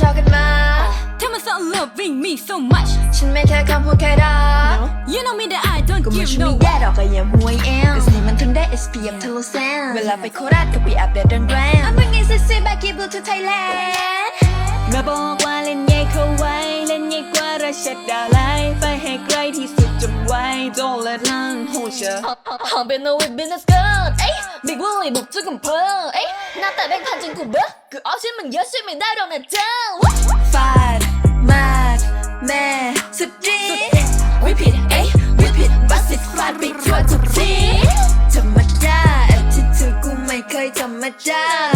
ชอบกันมา Tell me so loving me so much ฉันไม่แค่คำพูดแค่รัก You know me that I don't ก็ไม่ give ช่วย no ไม่แย่ดอกก็ยังห่วยแอลแต่สีมันถึงได้ SPF ทะลุแสงเวลาไปโคราชก็ไปอัปเดตเดินแรงอันเป็นไงซิซิแบกี้บูทูไทยแลนด์มาบอกว่าเล่นใหญ่เข้าไว้ เล่นใหญ่กว่าราชดาไลยไปให้ไกลที่สุดจำไว้ Don't let none hold you หอมเป็น no with business girl เอ้ย big boy บุกจุกกับเพอเอ้ยหน้าแต่แบงค์พันจนกูเบ้อคือออฟชั่นมันเยอะช่วยไม่ได้หรอกนะเจ้าฟาดมากแม่สุดดีวิผิดเอ้ยวิผิดบัสสิฟาดไปทั่วทุกทีธรรมดา attitude กูไม่เคยธรรมดา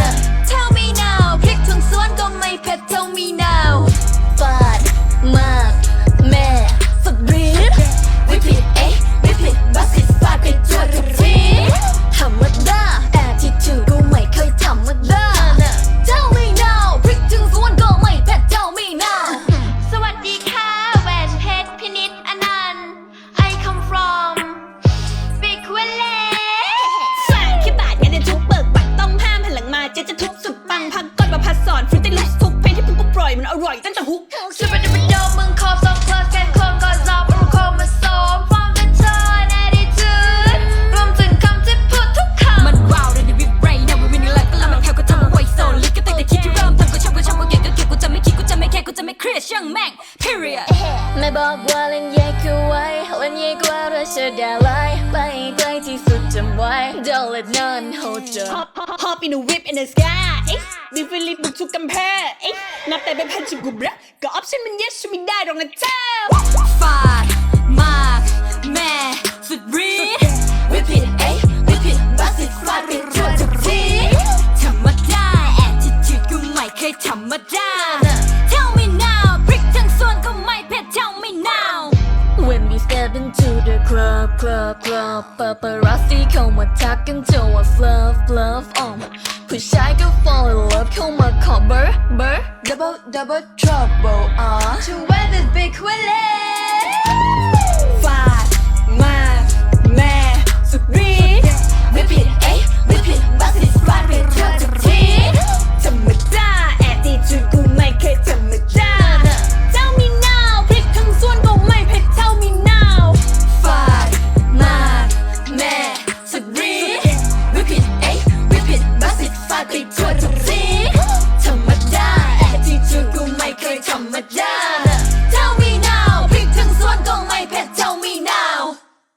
บอกว่าเล่นใหญ่คือไว้เล่นใหญ่กว่าราชดาไลยไปไกลที่สุดจำไว้ Don't let none hold you Hop hop hop in the whip in the sky เอ๊ะดิฟิลิปบุกทุกกำแพงเอ๊ะนับแต่เป็นพันจุกุบระก็ออปชั่นมันเยอะช่วยไม่ได้หรอกนะเจ้าฟาดมากแม่สุดฤทธิ์วิผิดเอ้ยวิผิดบัสสิฟาดไปทั่วทุกทีธรรมดา attitude กูไม่เคยธรรมดา we step into the club club club paparazzi เข้ามาทักกันจะว่า fluff fluff ออมผู้ชายก็ fall in love เข้ามาขอเบอร์เบอร์ Double double trouble สิดไปทั่วทุกทีธรรมดา attitude กูไม่เคยธรรมดา